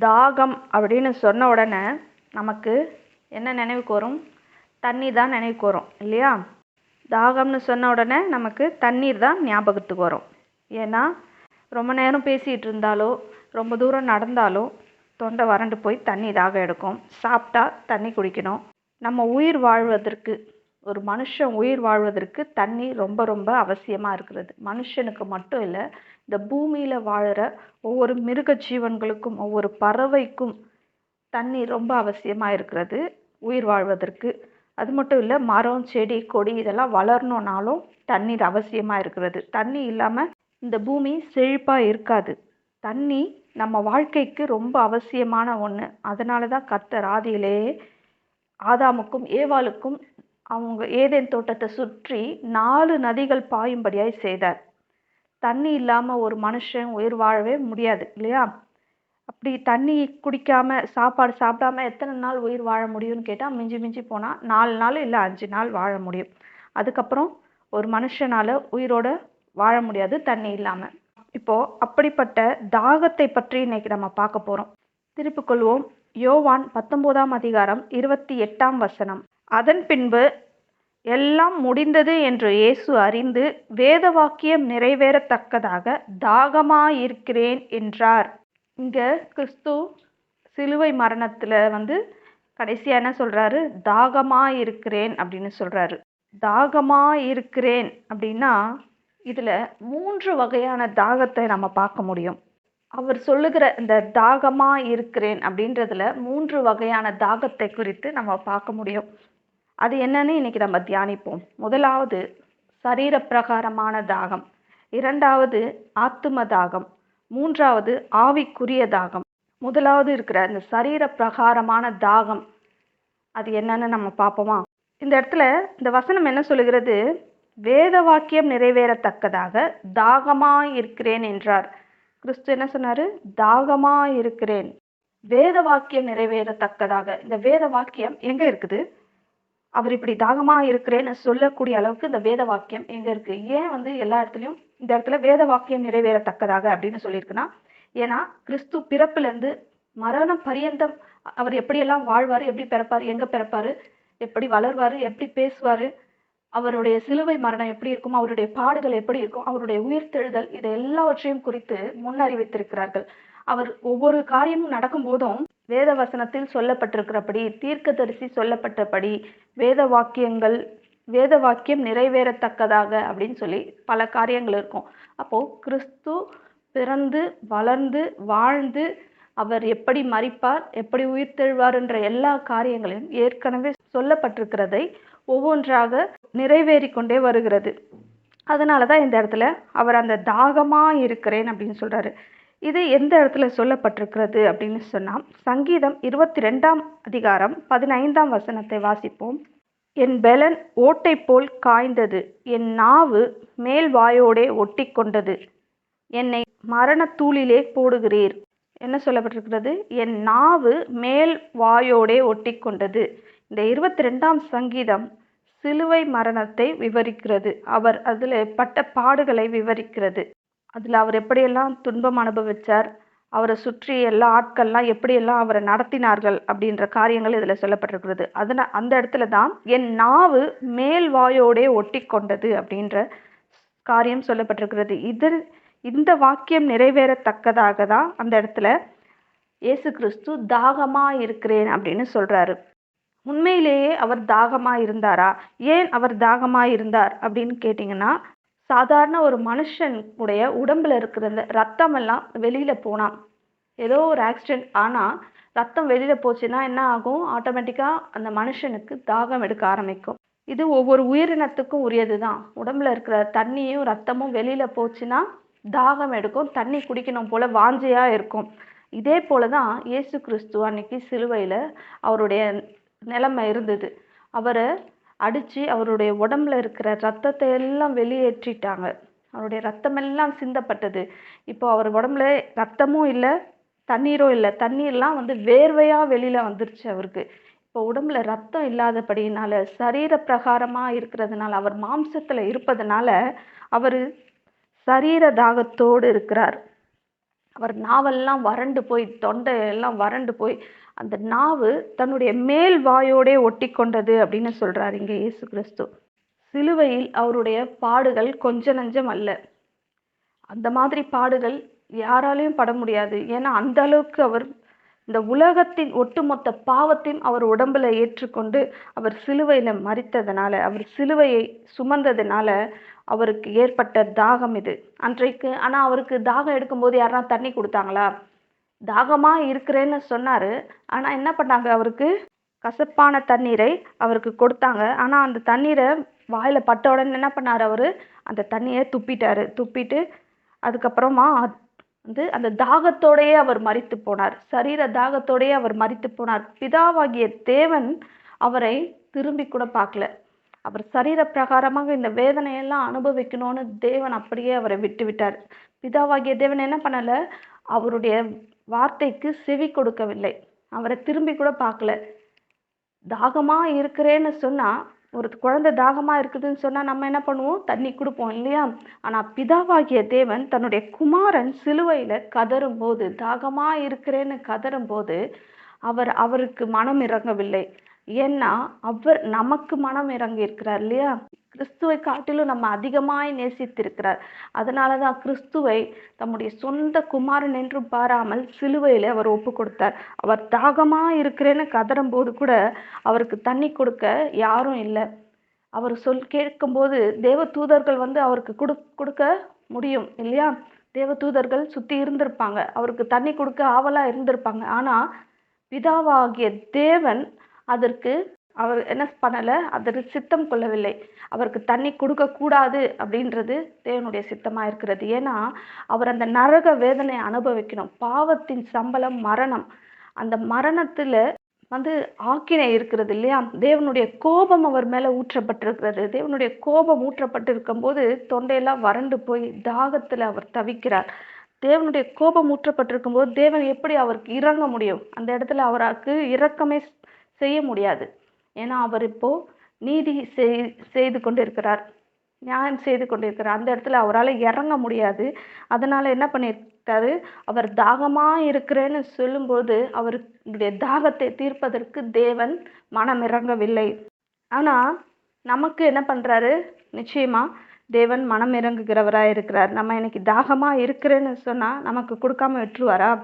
தாகம் அப்படின்னு சொன்ன உடனே நமக்கு என்ன நினைவுக்கு வரும் தண்ணி தான் நினைவுக்கு வரும் இல்லையா? தாகம்னு சொன்ன உடனே நமக்கு தண்ணீர் தான் ஞாபகத்துக்கு வரும். ஏன்னா ரொம்ப நேரம் பேசிகிட்டு இருந்தாலோ ரொம்ப தூரம் நடந்தாலோ தொண்டை வறண்டு போய் தண்ணி தாகம் எடுக்கும். சாப்பிட்டா தண்ணி குடிக்கணும். நம்ம உயிர் வாழ்வதற்கு ஒரு மனுஷன் உயிர் வாழ்வதற்கு தண்ணி ரொம்ப ரொம்ப அவசியமாக இருக்கிறது. மனுஷனுக்கு மட்டும் இல்லை இந்த பூமியில் வாழுற ஒவ்வொரு மிருக ஜீவன்களுக்கும் ஒவ்வொரு பறவைக்கும் தண்ணி ரொம்ப அவசியமாக இருக்கிறது உயிர் வாழ்வதற்கு. அது மட்டும் இல்லை மரம் செடி கொடி இதெல்லாம் வளரணுன்னாலும் தண்ணீர் அவசியமாக இருக்கிறது. தண்ணி இல்லாமல் இந்த பூமி செழிப்பாக இருக்காது. தண்ணி நம்ம வாழ்க்கைக்கு ரொம்ப அவசியமான ஒன்று அதனால தான் கத்தர் ஆதியிலேயே ஆதாமுக்கும் ஏவாளுக்கும் அவங்க ஏதேன் தோட்டத்தை சுற்றி நாலு நதிகள் பாயும்படியாய் செய்தார். தண்ணி இல்லாமல் ஒரு மனுஷன் உயிர் வாழவே முடியாது இல்லையா? அப்படி தண்ணி குடிக்காம சாப்பாடு சாப்பிடாம எத்தனை நாள் உயிர் வாழ முடியும்னு கேட்டால் மிஞ்சி மிஞ்சி போனால் நாலு நாள் இல்லை அஞ்சு நாள் வாழ முடியும். அதுக்கப்புறம் ஒரு மனுஷனால் உயிரோட வாழ முடியாது தண்ணி இல்லாமல் இப்போது அப்படிப்பட்ட தாகத்தை பற்றி இன்னைக்கு நம்ம பார்க்க போகிறோம் திருப்பிக் கொள்வோம். யோவான் பத்தொம்போதாம் அதிகாரம் இருபத்தி எட்டாம் வசனம். அதன் பின்பு எல்லாம் முடிந்தது என்று இயேசு அறிந்து வேத வாக்கியம் நிறைவேறத்தக்கதாக தாகமாயிருக்கிறேன் என்றார். இங்கே கிறிஸ்து சிலுவை மரணத்தில் வந்து கடைசியாக என்ன சொல்கிறாரு தாகமாயிருக்கிறேன் அப்படின்னு சொல்கிறாரு தாகமாயிருக்கிறேன் அப்படின்னா இதில் மூன்று வகையான தாகத்தை நம்ம பார்க்க முடியும். அவர் சொல்லுகிற இந்த தாகமாக இருக்கிறேன் அப்படின்றதுல மூன்று வகையான தாகத்தை குறித்து நம்ம பார்க்க முடியும். அது என்னன்னு இன்னைக்கு நம்ம தியானிப்போம். முதலாவது சரீர பிரகாரமான தாகம். இரண்டாவது ஆத்தும தாகம். மூன்றாவது ஆவிக்குரிய தாகம். முதலாவது இருக்கிற இந்த சரீர பிரகாரமான தாகம். அது என்னன்னு நம்ம பார்ப்போமா? இந்த இடத்துல இந்த வசனம் என்ன சொல்லுகிறது? வேத வாக்கியம் நிறைவேறத்தக்கதாக தாகமாக இருக்கிறேன் என்றார். கிறிஸ்து என்ன சொன்னார்? தாகமாக இருக்கிறேன் வேத வாக்கியம் நிறைவேறத்தக்கதாக. இந்த வேத வாக்கியம் எங்கே இருக்குது? அவர் இப்படி தாகமா இருக்கிறேன்னு சொல்லக்கூடிய அளவுக்கு இந்த வேத வாக்கியம் எங்க இருக்கு? ஏன் வந்து எல்லா இடத்துலையும் இந்த இடத்துல வேத வாக்கியம் நிறைவேறத்தக்கதாக அப்படின்னு சொல்லியிருக்குன்னா ஏன்னா கிறிஸ்து பிறப்புலேருந்து மரணம் பரியந்தம் அவர் எப்படியெல்லாம் வாழ்வார் எப்படி பிறப்பார் எங்க பிறப்பாரு எப்படி வளர்வாரு எப்படி பேசுவாரு அவருடைய சிலுவை மரணம் எப்படி இருக்கும் அவருடைய பாடுகள் எப்படி இருக்கும் அவருடைய உயிர்த்தெழுதல் இது எல்லாவற்றையும் குறித்து முன்னறிவித்திருக்கிறார்கள். அவர் ஒவ்வொரு காரியமும் நடக்கும் போதும் வேத வசனத்தில் சொல்லப்பட்டிருக்கிறபடி தீர்க்கதரிசி சொல்லப்பட்டபடி வேத வாக்கியங்கள் வேத வாக்கியம் நிறைவேறத்தக்கதாக அப்படின்னு சொல்லி பல காரியங்கள் இருக்கும். அப்போ கிறிஸ்து பிறந்து வளர்ந்து வாழ்ந்து அவர் எப்படி மறிப்பார் எப்படி உயிர்த்தெழுவார் என்ற எல்லா காரியங்களையும் ஏற்கனவே சொல்லப்பட்டிருக்கிறதை ஒவ்வொன்றாக நிறைவேறி கொண்டே வருகிறது. அதனால தான் இந்த இடத்துல அவர் அந்த தாகமா இருக்கிறேன் அப்படின்னு சொல்றாரு. இது எந்த இடத்துல சொல்லப்பட்டிருக்கிறது அப்படின்னு சொன்னால் சங்கீதம் இருபத்தி ரெண்டாம் அதிகாரம் பதினைந்தாம் வசனத்தை வாசிப்போம். என் பெலன் ஓட்டை போல் காய்ந்தது என் நாவு மேல் வாயோடே ஒட்டி கொண்டது என்னை மரணத்தூளிலே போடுகிறீர். என்ன சொல்லப்பட்டிருக்கிறது? என் நாவு மேல் வாயோடே ஒட்டி கொண்டது இந்த இருபத்தி ரெண்டாம் சங்கீதம் சிலுவை மரணத்தை விவரிக்கிறது. அவர் அதில் பட்ட பாடுகளை விவரிக்கிறது. அதில் அவர் எப்படியெல்லாம் துன்பம் அனுபவிச்சார் அவரை சுற்றி எல்லா ஆட்கள்லாம் எப்படியெல்லாம் அவரை நடத்தினார்கள் அப்படின்ற காரியங்கள் இதில் சொல்லப்பட்டிருக்கிறது. அதன அந்த இடத்துல தான் என் நாவு மேல் வாயோடே ஒட்டி கொண்டது அப்படின்ற காரியம் சொல்லப்பட்டிருக்கிறது. இது இந்த வாக்கியம் நிறைவேறத்தக்கதாக தான் அந்த இடத்துல இயேசு கிறிஸ்து தாகமாக இருக்கிறேன் அப்படின்னு சொல்கிறாரு உண்மையிலேயே அவர் தாகமாக இருந்தாரா ஏன் அவர் தாகமாக இருந்தார் அப்படின்னு கேட்டிங்கன்னா சாதாரண ஒரு மனுஷனுடைய உடம்பில் உடம்புல இருக்கிற இந்த ரத்தம் எல்லாம் வெளியில ஏதோ ஒரு ஆக்சிடென்ட் ஆனால் ரத்தம் வெளியில் போச்சுன்னா என்ன ஆகும்? ஆட்டோமேட்டிக்காக அந்த மனுஷனுக்கு தாகம் எடுக்க ஆரம்பிக்கும். இது ஒவ்வொரு உயிரினத்துக்கும் உரியது தான் உடம்புல இருக்கிற தண்ணியும் ரத்தமும் வெளியில் போச்சுன்னா தாகம் எடுக்கும். தண்ணி குடிக்கணும் போல வாஞ்சையா இருக்கும். இதே போல தான் இயேசு கிறிஸ்து அன்னைக்கு சிலுவையில் அவருடைய நிலைமை இருந்தது. அவரை அடித்து அவருடைய உடம்புல இருக்கிற ரத்தத்தை எல்லாம் வெளியேற்றிட்டாங்க. அவருடைய ரத்தமெல்லாம் சிந்தப்பட்டது. இப்போ அவர் உடம்புல ரத்தமும் இல்லை தண்ணீரும் இல்லை. தண்ணீர்லாம் வந்து வேர்வையாக வெளியில் வந்துருச்சு அவருக்கு. இப்போ உடம்புல ரத்தம் இல்லாதபடியினால சரீர பிரகாரமாக இருக்கிறதுனால அவர் மாம்சத்தில் இருப்பதனால அவர் சரீர தாகத்தோடு இருக்கிறார். அவர் நாவெல்லாம் வறண்டு போய் தொண்டை எல்லாம் வறண்டு போய் அந்த நாவு தன்னுடைய மேல் வாயோடே ஒட்டி கொண்டது அப்படின்னு சொல்கிறார் இங்கே இயேசு கிறிஸ்து. சிலுவையில் அவருடைய பாடுகள் கொஞ்ச நஞ்சம் அல்ல. அந்த மாதிரி பாடுகள் யாராலையும் பட முடியாது. ஏன்னா அந்த அளவுக்கு அவர் இந்த உலகத்தின் ஒட்டுமொத்த பாவத்தையும் அவர் உடம்புல ஏற்றுக்கொண்டு அவர் சிலுவையில் மறித்ததுனால அவர் சிலுவையை சுமந்ததுனால அவருக்கு ஏற்பட்ட தாகம் இது. அன்றைக்கு ஆனால் அவருக்கு தாகம் எடுக்கும்போது யாருன்னா தண்ணி கொடுத்தாங்களா? தாகமாக இருக்கிறேன்னு சொன்னார். ஆனால் என்ன பண்ணாங்க அவருக்கு? கசப்பான தண்ணீரை அவருக்கு கொடுத்தாங்க. ஆனால் அந்த தண்ணீரை வாயில் பட்ட உடனே என்ன பண்ணார் அவர்? அந்த தண்ணியை துப்பிட்டார். துப்பிட்டு அதுக்கப்புறமா வந்து அந்த தாகத்தோடையே அவர் மறித்து போனார். சரீர தாகத்தோடயே அவர் மறித்து போனார். பிதாவாகிய தேவன் அவரை திரும்பி கூட பார்க்கல. அவர் சரீர பிரகாரமாக இந்த வேதனையெல்லாம் அனுபவிக்கணும்னு தேவன் அப்படியே அவரை விட்டு விட்டார் பிதாவாகிய தேவன் என்ன பண்ணலை? அவருடைய வார்த்தைக்கு செவி கொடுக்கவில்லை. அவரை திரும்பி கூட பார்க்கல. தாகமாக இருக்கிறேன்னு சொன்னால் ஒரு குழந்தை தாகமாக இருக்குதுன்னு சொன்னால் நம்ம என்ன பண்ணுவோம்? தண்ணி கொடுப்போம் இல்லையா? ஆனால் பிதாவாகிய தேவன் தன்னுடைய குமாரன் சிலுவையில் கதறும் போது தாகமாக இருக்கிறேன்னு கதறும் போது அவர் அவருக்கு மனம் இறங்கவில்லை. ஏன்னா அவர் நமக்கு மனம் இறங்கி இருக்கிறார் இல்லையா? கிறிஸ்துவை காட்டிலும் நம்ம அதிகமாய் நேசித்திருக்கிறார். அதனால தான் கிறிஸ்துவை தம்முடைய சொந்த குமாரன் என்று பாராமல் சிலுவையில் அவர் ஒப்பு கொடுத்தார். அவர் தாகமாக இருக்கிறேன்னு கதறும் போது கூட அவருக்கு தண்ணி கொடுக்க யாரும் இல்லை. அவர் சொல் கேட்கும்போது தேவ தூதர்கள் வந்து அவருக்கு கொடு கொடுக்க முடியும் இல்லையா? தேவ தூதர்கள் சுற்றி இருந்திருப்பாங்க. அவருக்கு தண்ணி கொடுக்க ஆவலாக இருந்திருப்பாங்க. ஆனால் பிதாவாகிய தேவன் அதற்கு அவர் என்ன பண்ணலை? அதற்கு சித்தம் கொள்ளவில்லை. அவருக்கு தண்ணி கொடுக்கக்கூடாது அப்படின்றது தேவனுடைய சித்தமாக இருக்கிறது. ஏன்னா அவர் அந்த நரக வேதனையை அனுபவிக்கணும். பாவத்தின் சம்பளம் மரணம். அந்த மரணத்தில் வந்து ஆக்கினை இருக்கிறது இல்லையா? தேவனுடைய கோபம் அவர் மேலே ஊற்றப்பட்டிருக்கிறது. தேவனுடைய கோபம் ஊற்றப்பட்டிருக்கும் போது தொண்டையெல்லாம் வறண்டு போய் தாகத்தில் அவர் தவிக்கிறார். தேவனுடைய கோபம் ஊற்றப்பட்டிருக்கும் போது தேவன் எப்படி அவருக்கு இறங்க முடியும்? அந்த இடத்துல அவருக்கு இரக்கமே செய்ய முடியாது. ஏன்னா அவர் இப்போ நீதி செய்- செய்து கொண்டிருக்கிறார். நியாயம் செய்து கொண்டிருக்கிறார். அந்த இடத்துல அவரால் இறங்க முடியாது. அதனால் என்ன பண்ணியிருக்காரு? அவர் தாகமாக இருக்கிறேன்னு சொல்லும்போது அவருடைய தாகத்தை தீர்ப்பதற்கு தேவன் மனம் இறங்கவில்லை. ஆனால் நமக்கு என்ன பண்ணுறாரு நிச்சயமாக தேவன் மனம் இறங்குகிறவராக இருக்கிறார் நம்ம இன்னைக்கு தாகமாக இருக்கிறேன்னு சொன்னால் நமக்கு கொடுக்காம விட்டுருவாரா?